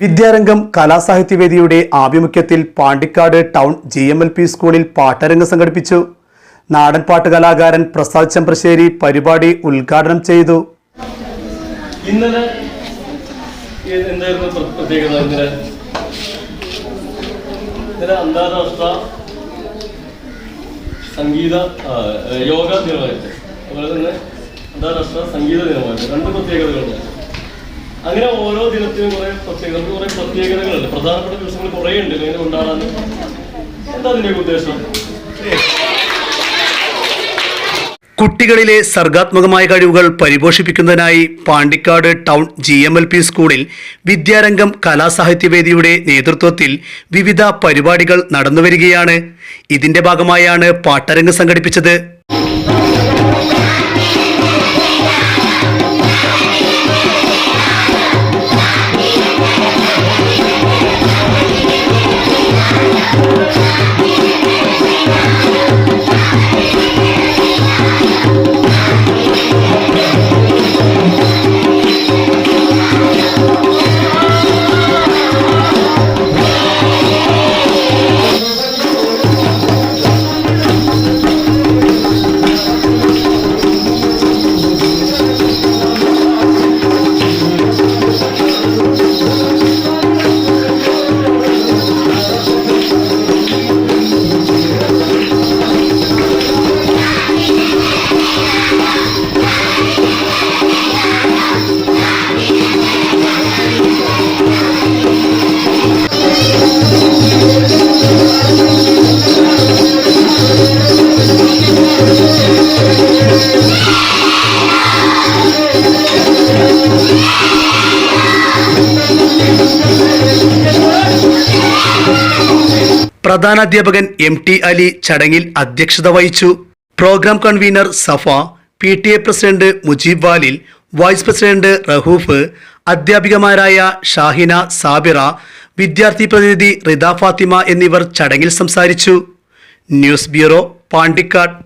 വിദ്യാരംഗം കലാസാഹിത്യവേദിയുടെ ആഭിമുഖ്യത്തിൽ Pandikkad town G M L P സ്കൂളിൽ പാട്ടരംഗം സംഘടിപ്പിച്ചു. നാടൻപാട്ട് കലാകാരൻ പ്രസാദ് ചെമ്പ്രശ്ശേരി പരിപാടി ഉദ്ഘാടനം ചെയ്തു. ഇന്നലെ എന്തായിരുന്നു പ്ര- പ്രത്യേകത ഇന്നലെ? അന്താരാഷ്ട്ര സംഗീത യോഗ ദിനമായിട്ട് അതുപോലെ തന്നെ അന്താരാഷ്ട്ര സംഗീത ദിനമായിട്ട് രണ്ട് പ്രത്യേകതകളുണ്ട്. അങ്ങനെ ഓരോ ദിനത്തിനും കുറെ പ്രത്യേകത കുറെ പ്രത്യേകതകളുണ്ട്. പ്രധാനപ്പെട്ട ദിവസങ്ങൾ കുറെ ഉണ്ട് ഇങ്ങനെ കൊണ്ടാടാൻ എന്താ അതിന്റെ ഉദ്ദേശം? കുട്ടികളിലെ സർഗാത്മകമായ കഴിവുകൾ പരിപോഷിപ്പിക്കുന്നതിനായി Pandikkad town G M L P സ്കൂളിൽ വിദ്യാരംഗം കലാസാഹിത്യവേദിയുടെ നേതൃത്വത്തിൽ വിവിധ പരിപാടികൾ നടന്നുവരികയാണ്. ഇതിന്റെ ഭാഗമായാണ് പാട്ടരങ്ങ് സംഘടിപ്പിച്ചത്. പ്രധാനാധ്യാപകൻ എം ടി അലി ചടങ്ങിൽ അധ്യക്ഷത വഹിച്ചു. Programme convener Safa P T A president Mujeeb Valil vice president Rahoof അധ്യാപികമാരായ Shahina Sabira വിദ്യാർത്ഥി പ്രതിനിധി റിദ ഫാത്തിമ എന്നിവർ ചടങ്ങിൽ സംസാരിച്ചു. News bureau Pandikkad.